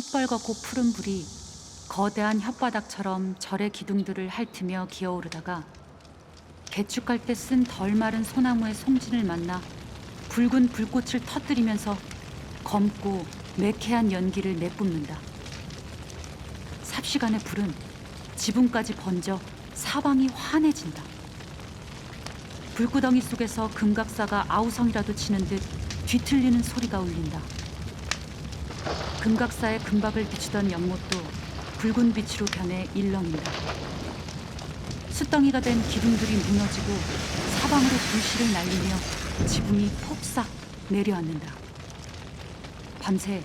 시뻘겋고 푸른 불이 거대한 혓바닥처럼 절의 기둥들을 핥으며 기어오르다가 개축할 때 쓴 덜 마른 소나무의 송진을 만나 붉은 불꽃을 터뜨리면서 검고 매캐한 연기를 내뿜는다. 삽시간의 불은 지붕까지 번져 사방이 환해진다. 불구덩이 속에서 금각사가 아우성이라도 치는 듯 뒤틀리는 소리가 울린다. 금각사의 금박을 비추던 연못도 붉은 빛으로 변해 일렁인다. 숯덩이가 된 기둥들이 무너지고 사방으로 불씨를 날리며 지붕이 폭삭 내려앉는다. 밤새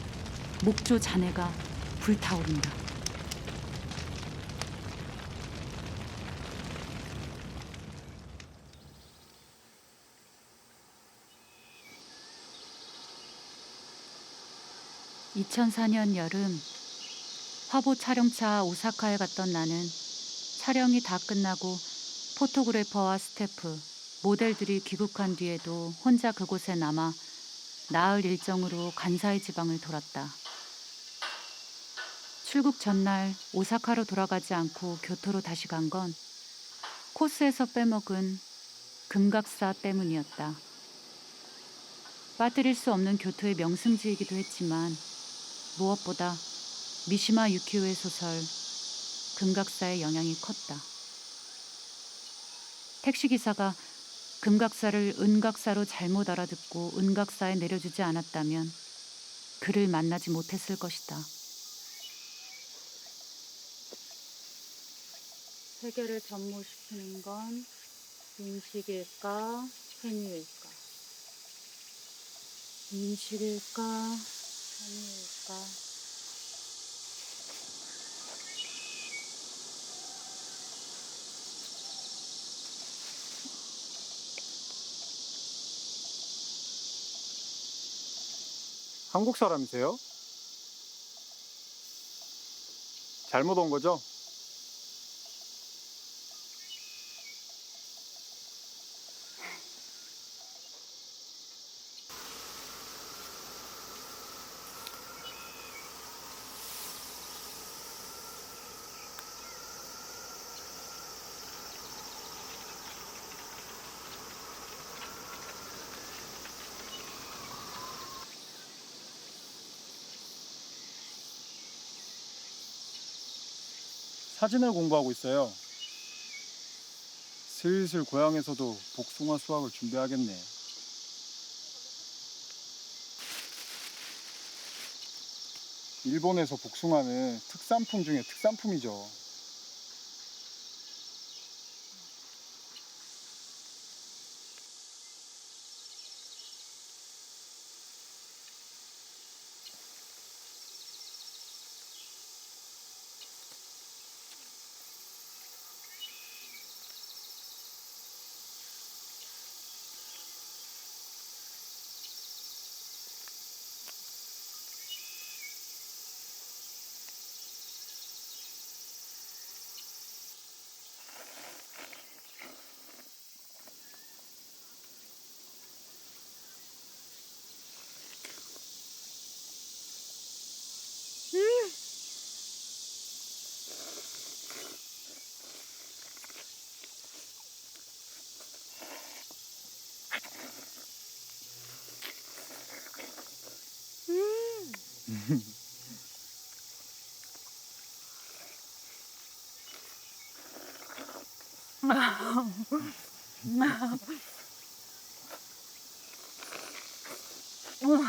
목조 잔해가 불타오른다. (2004년) 여름 화보 촬영차 오사카에 갔던 나는 촬영이 다 끝나고 포토그래퍼와 스태프, 모델들이 귀국한 뒤에도 혼자 그곳에 남아 나흘 일정으로 간사이 지방을 돌았다. 출국 전날 오사카로 돌아가지 않고 교토로 다시 간 건 코스에서 빼먹은 금각사 때문이었다. 빠뜨릴 수 없는 교토의 명승지이기도 했지만 무엇보다 미시마 유키오의 소설 금각사의 영향이 컸다. 택시기사가 금각사를 은각사로 잘못 알아듣고 은각사에 내려주지 않았다면 그를 만나지 못했을 것이다. 세계를 전무시키는 건 인식일까, 행위일까? 인식일까, 행위일까? 한국 사람이세요? 잘못 온 거죠? 사진을 공부하고 있어요. 슬슬 고향에서도 복숭아 수확을 준비하겠네. 일본에서 복숭아는 특산품 중에 특산품이죠. 우와.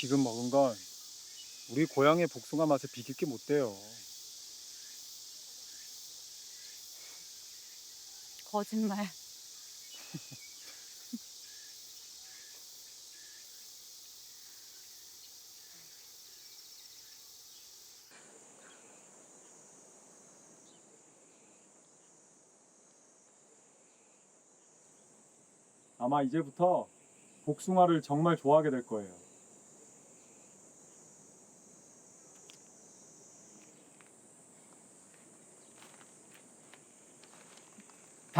지금 먹은 건 우리 고향의 복숭아 맛에 비길 게 못 돼요. 거짓말. 아마 이제부터 복숭아를 정말 좋아하게 될 거예요.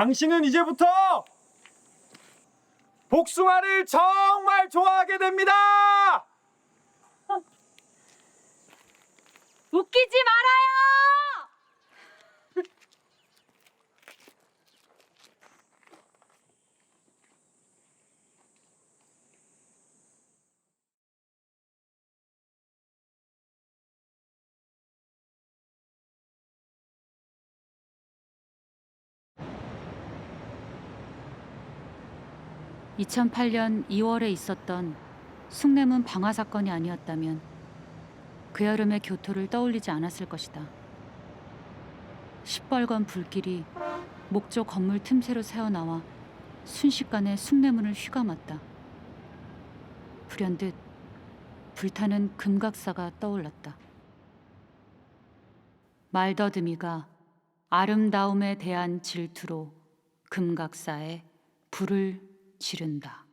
당신은 이제부터 복숭아를 정말 좋아하게 됩니다! 웃기지 말아요! (2008년 2월에) 있었던 숭례문 방화 사건이 아니었다면 그 여름의 교토를 떠올리지 않았을 것이다. 시뻘건 불길이 목조 건물 틈새로 새어나와 순식간에 숭례문을 휘감았다. 불현듯 불타는 금각사가 떠올랐다. 말더듬이가 아름다움에 대한 질투로 금각사에 불을 지른다.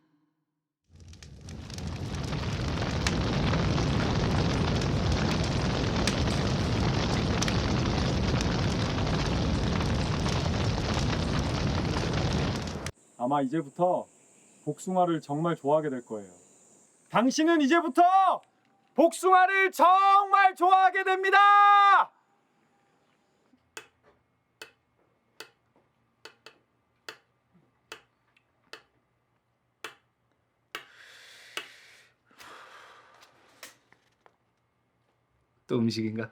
아마 이제부터 복숭아를 정말 좋아하게 될 거예요. 당신은 이제부터 복숭아를 정말 좋아하게 됩니다! 또 음식인가?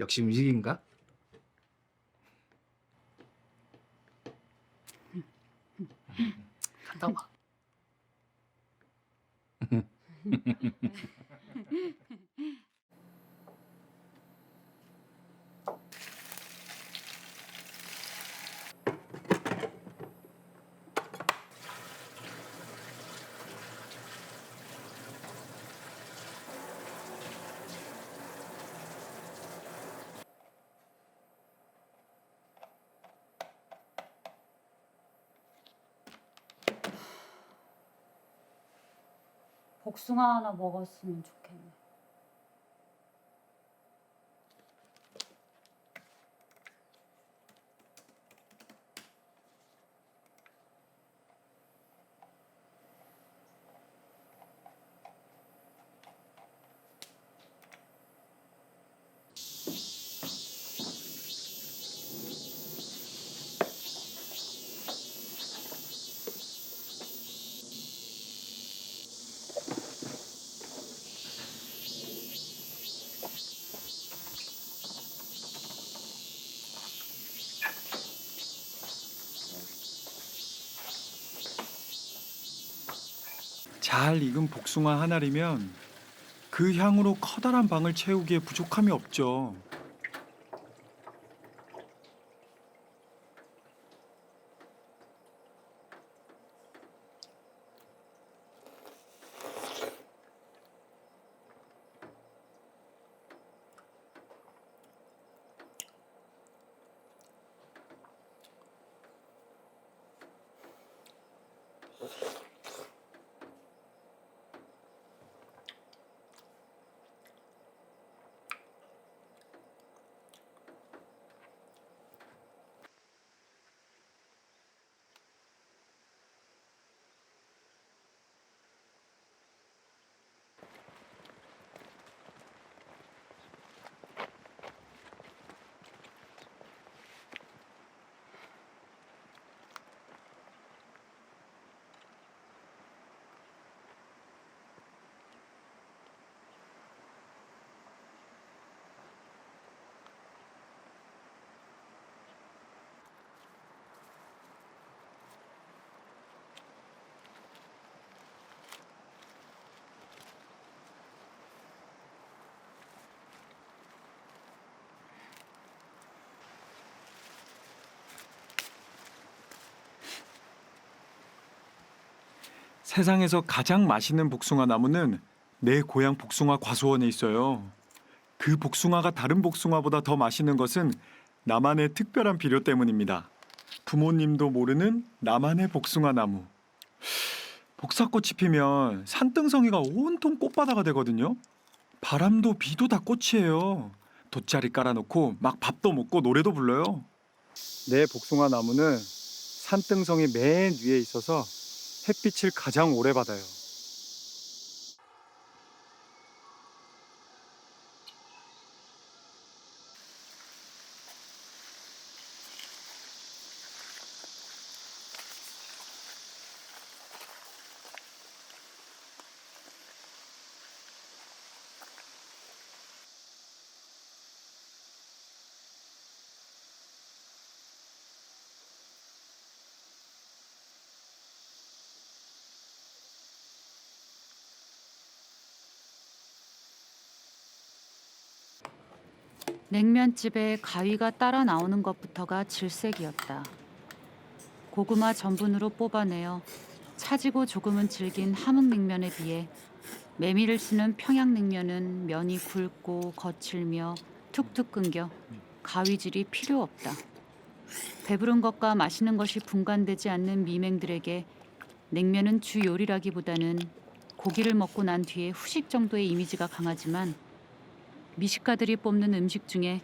역시 음식인가? 갔다 와. 복숭아 하나 먹었으면 좋겠네. 잘 익은 복숭아 한 알이면 그 향으로 커다란 방을 채우기에 부족함이 없죠. 세상에서 가장 맛있는 복숭아 나무는 내 고향 복숭아 과수원에 있어요. 그 복숭아가 다른 복숭아보다 더 맛있는 것은 나만의 특별한 비료 때문입니다. 부모님도 모르는 나만의 복숭아 나무. 복사꽃이 피면 산등성이가 온통 꽃바다가 되거든요. 바람도 비도 다 꽃이에요. 돗자리 깔아놓고 막 밥도 먹고 노래도 불러요. 내 복숭아 나무는 산등성이 맨 위에 있어서 햇빛을 가장 오래 받아요. 냉면집에 가위가 따라 나오는 것부터가 질색이었다. 고구마 전분으로 뽑아내어 차지고 조금은 질긴 함흥냉면에 비해 메밀을 쓰는 평양냉면은 면이 굵고 거칠며 툭툭 끊겨 가위질이 필요 없다. 배부른 것과 맛있는 것이 분간되지 않는 미맹들에게 냉면은 주 요리라기보다는 고기를 먹고 난 뒤에 후식 정도의 이미지가 강하지만 미식가들이 뽑는 음식 중에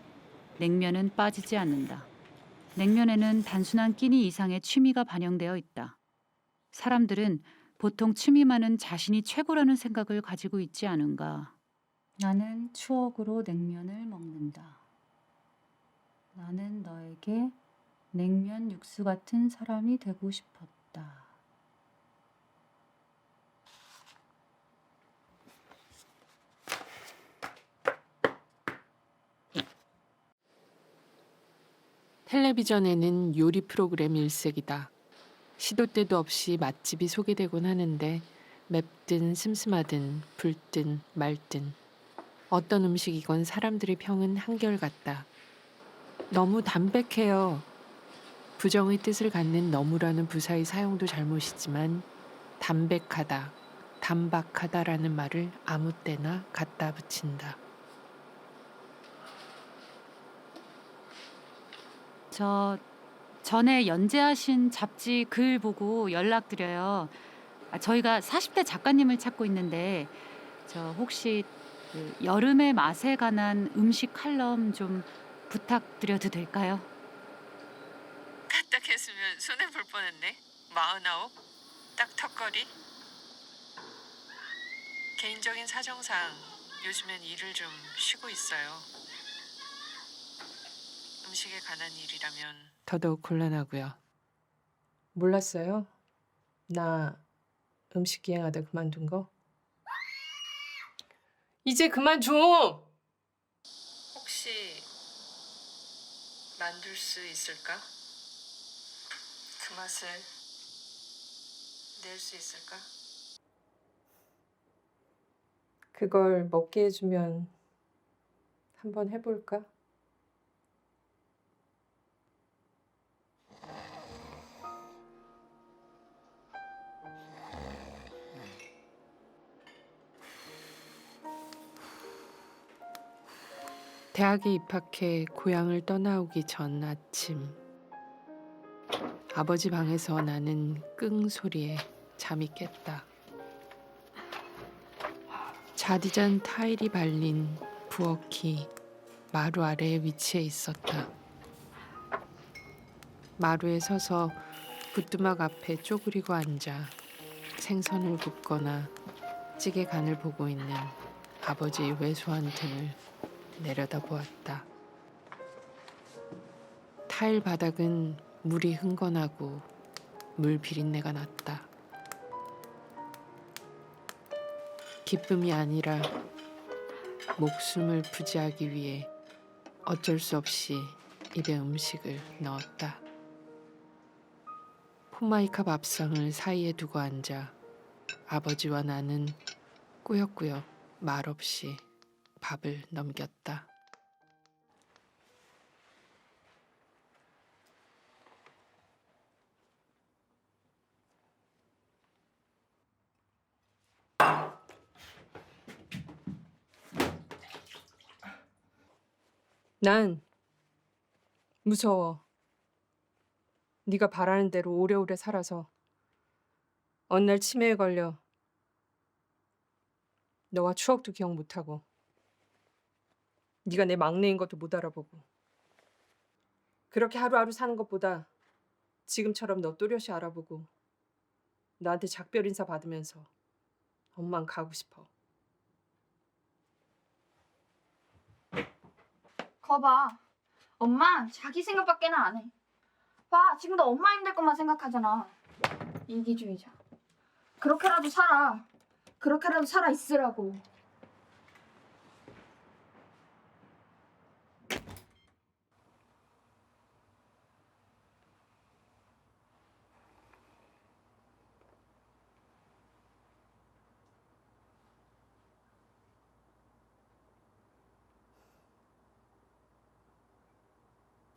냉면은 빠지지 않는다. 냉면에는 단순한 끼니 이상의 취미가 반영되어 있다. 사람들은 보통 취미만은 자신이 최고라는 생각을 가지고 있지 않은가. 나는 추억으로 냉면을 먹는다. 나는 너에게 냉면 육수 같은 사람이 되고 싶었다. 텔레비전에는 요리 프로그램 일색이다. 시도 때도 없이 맛집이 소개되곤 하는데 맵든 슴슴하든 붉든 맑든 어떤 음식이건 사람들의 평은 한결같다. 너무 담백해요. 부정의 뜻을 갖는 너무라는 부사의 사용도 잘못이지만 담백하다, 담박하다라는 말을 아무 때나 갖다 붙인다. 저 전에 연재하신 잡지 글 보고 연락드려요. 아, 저희가 40대 작가님을 찾고 있는데 저 혹시 그 여름의 맛에 관한 음식 칼럼 좀 부탁드려도 될까요? 까딱했으면 손해 볼 뻔했네. 마흔아홉, 딱 턱걸이. 개인적인 사정상 요즘엔 일을 좀 쉬고 있어요. 음식에 관한 일이라면 더더욱 곤란하고요. 몰랐어요? 나 음식 기행하다 그만둔 거? 이제 그만 좀! 혹시 만들 수 있을까? 그 맛을 낼 수 있을까? 그걸 먹게 해주면 한번 해볼까? 대학에 입학해 고향을 떠나오기 전 아침 아버지 방에서 나는 끙 소리에 잠이 깼다. 자디잔 타일이 발린 부엌이 마루 아래에 위치해 있었다. 마루에 서서 부뚜막 앞에 쪼그리고 앉아 생선을 굽거나 찌개 간을 보고 있는 아버지의 왜소한 등을 내려다 보았다. 타일 바닥은 물이 흥건하고 물 비린내가 났다. 기쁨이 아니라 목숨을 부지하기 위해 어쩔 수 없이 입에 음식을 넣었다. 포마이카 밥상을 사이에 두고 앉아 아버지와 나는 꾸역꾸역 말없이 밥을 넘겼다. 난 무서워. 네가 바라는 대로 오래오래 살아서 어느 날 치매에 걸려 너와 추억도 기억 못하고 네가 내 막내인 것도 못 알아보고 그렇게 하루하루 사는 것보다 지금처럼 너 또렷이 알아보고 나한테 작별 인사 받으면서 엄만 가고 싶어. 거봐. 엄마 자기 생각밖에는 안 해. 봐, 지금도 엄마 힘들 것만 생각하잖아. 이기주의자. 그렇게라도 살아. 그렇게라도 살아 있으라고.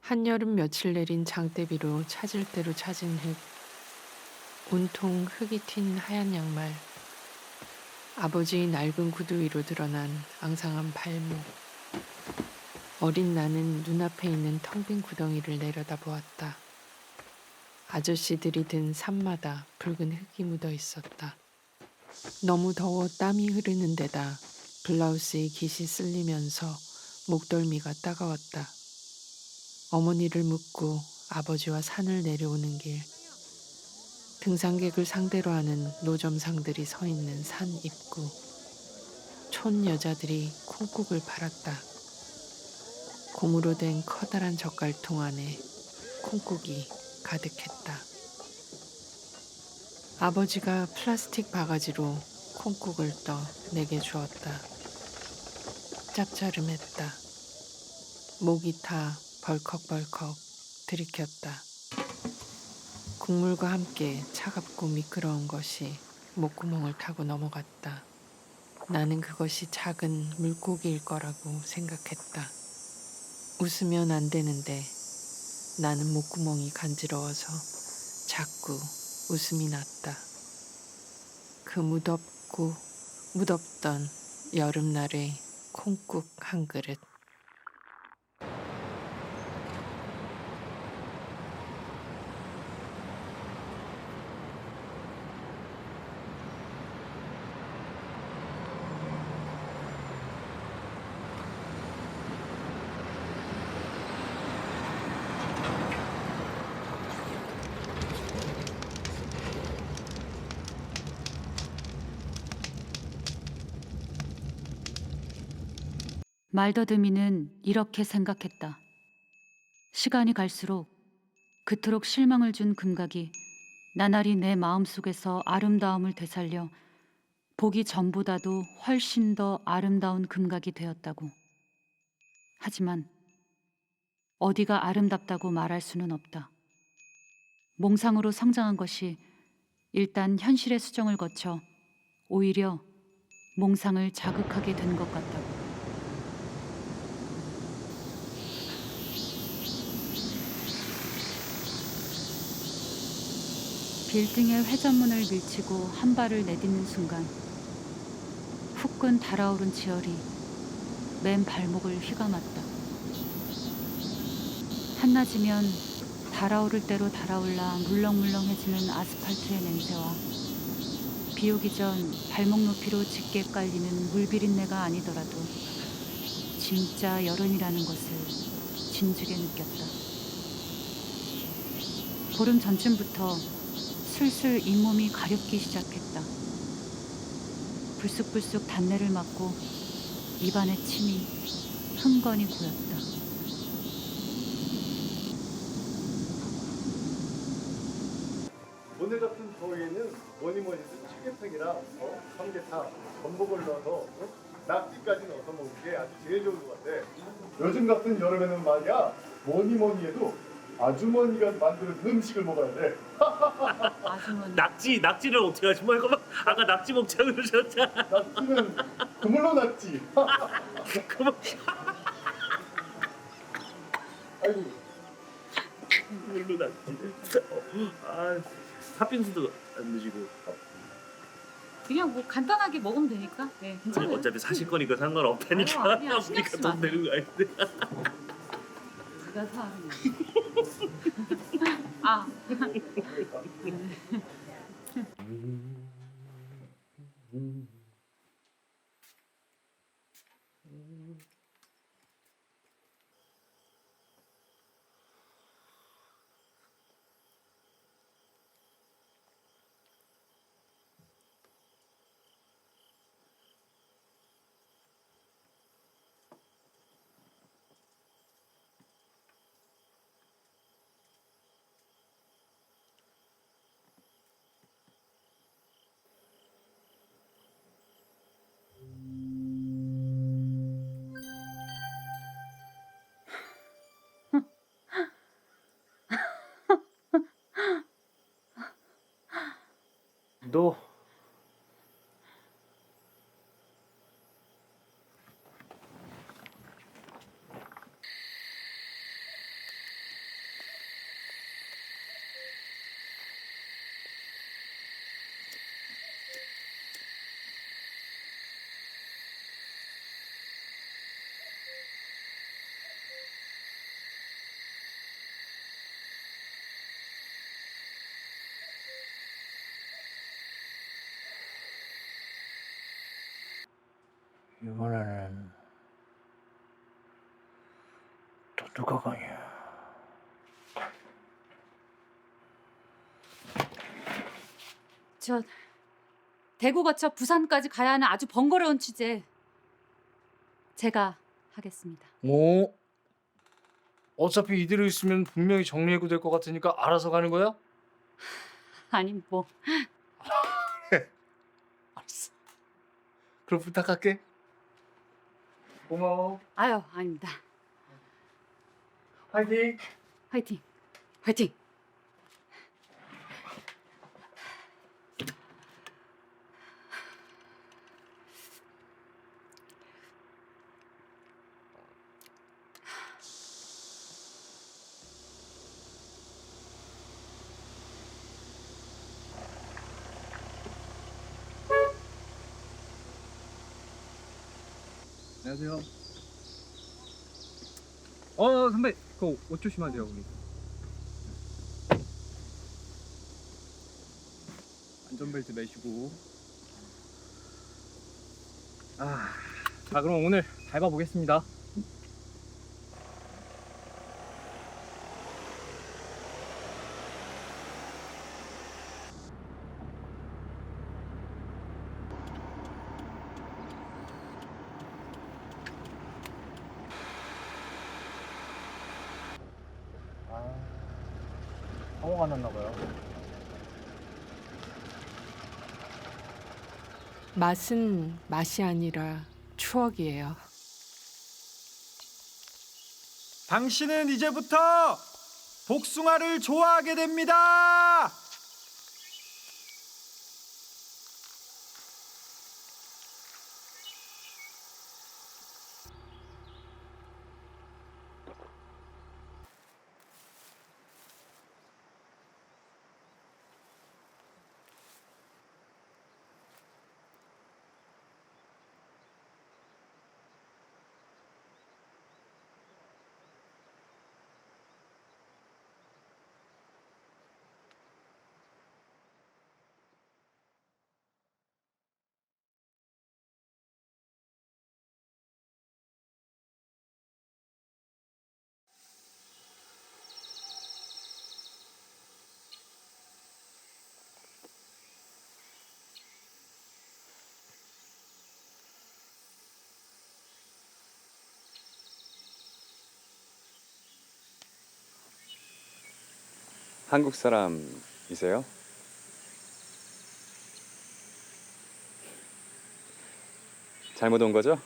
한여름 며칠 내린 장대비로 찾을 대로 찾은 흙. 온통 흙이 튄 하얀 양말. 아버지의 낡은 구두 위로 드러난 앙상한 발목. 어린 나는 눈앞에 있는 텅 빈 구덩이를 내려다 보았다. 아저씨들이 든 산마다 붉은 흙이 묻어 있었다. 너무 더워 땀이 흐르는 데다 블라우스의 깃이 쓸리면서 목덜미가 따가웠다. 어머니를 묻고 아버지와 산을 내려오는 길. 등산객을 상대로 하는 노점상들이 서 있는 산 입구. 촌 여자들이 콩국을 팔았다. 고무로 된 커다란 젓갈통 안에 콩국이 가득했다. 아버지가 플라스틱 바가지로 콩국을 떠 내게 주었다. 짭짜름했다. 목이 타 벌컥벌컥 들이켰다. 국물과 함께 차갑고 미끄러운 것이 목구멍을 타고 넘어갔다. 나는 그것이 작은 물고기일 거라고 생각했다. 웃으면 안 되는데 나는 목구멍이 간지러워서 자꾸 웃음이 났다. 그 무덥고 무덥던 여름날의 콩국 한 그릇. 말더듬이는 이렇게 생각했다. 시간이 갈수록 그토록 실망을 준 금각이 나날이 내 마음속에서 아름다움을 되살려 보기 전보다도 훨씬 더 아름다운 금각이 되었다고. 하지만 어디가 아름답다고 말할 수는 없다. 몽상으로 성장한 것이 일단 현실의 수정을 거쳐 오히려 몽상을 자극하게 된 것 같다고. 빌딩의 회전문을 밀치고 한 발을 내딛는 순간 후끈 달아오른 지열이 맨 발목을 휘감았다. 한낮이면 달아오를 대로 달아올라 물렁물렁해지는 아스팔트의 냄새와 비 오기 전 발목 높이로 짙게 깔리는 물비린내가 아니더라도 진짜 여름이라는 것을 진즉에 느꼈다. 보름 전쯤부터 슬슬 잇몸이 가렵기 시작했다. 불쑥불쑥 단내를 맡고 입안에 침이 흥건히 고였다. 오늘 같은 더위에는 뭐니 뭐니 해도 청계탕이랑 어? 삼계탕, 전복을 넣어서 어? 낙지까지 넣어서 먹는 게 아주 제일 좋은 것 같아. 요즘 같은 여름에는 말이야 뭐니 뭐니 해도 아주머니가 만드는 음식을 먹어야 돼. 아주머니 낙지 낙지를 어떻게 하지 말고 아까 낙지 먹자고 그러셨잖아. 낙지는 그물로 낙지. 그만. 아이고 물로 낙지. 아 팥빙수도 안 드시고. 그냥 뭐 간단하게 먹으면 되니까 네, 아니, 어차피 사실 거니까 상관없다니까. 아니야, 아니야, 신경 우리가. 돈 내는 거 아닌데. 네가 사는 아. 너 이번에는 가냐? 저 대구 거쳐 부산까지 가야 하는 아주 번거로운 취재 제가 하겠습니다. 오. 어차피 이대로 있으면 분명히 정리해고 될 것 같으니까 알아서 가는 거야? 아니 뭐. 그럼 부탁할게. 고마워. 아유 아닙니다. 화이팅. 화이팅 화이팅. 안녕하세요. 어 선배 그거 옷 조심하세요 우리. 안전벨트 매시고. 아, 자 그럼 오늘 밟아 보겠습니다. 맛은 맛이 아니라 추억이에요. 당신은 이제부터 복숭아를 좋아하게 됩니다. 한국 사람이세요? 잘못 온 거죠?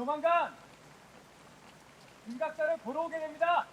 조만간 김각자를 보러 오게 됩니다.